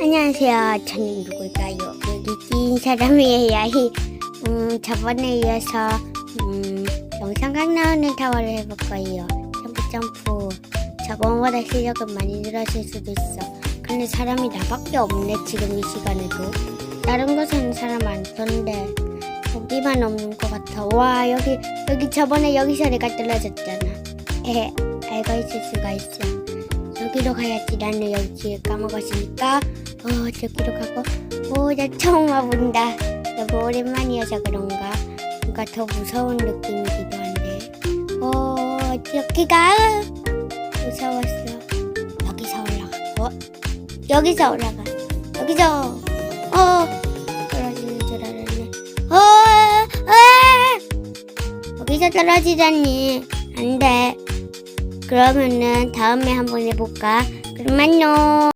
안녕하세요. 저는 누굴까요? 여기 낀 사람이에요. 음, 저번에 이어서 음, 영상각 나오는 타워를 해볼 거예요. 점프 점프. 저번보다 실력은 많이 늘었을 수도 있어. 근데 사람이 나밖에 없네 지금 이 시간에도. 다른 곳에는 사람 많던데 여기만 없는 것 같아. 와 여기 여기 저번에 여기서 내가 떨어졌잖아. 에헤 알고 있을 수가 있어. 여기로 가야지. 나는 여기 길 까먹었으니까. 어, 저기로 가고. 오, 나 처음 와본다. 너무 오랜만이어서 그런가. 뭔가 더 무서운 느낌이기도 한데. 어, 여기가 무서웠어. 여기서 올라가고. 여기서 올라가. 여기서. 어, 떨어지는 줄 알았네. 어, 아! 여기서 떨어지다니. 안 돼. 그러면은 다음에 한번 해볼까? 그럼 안녕.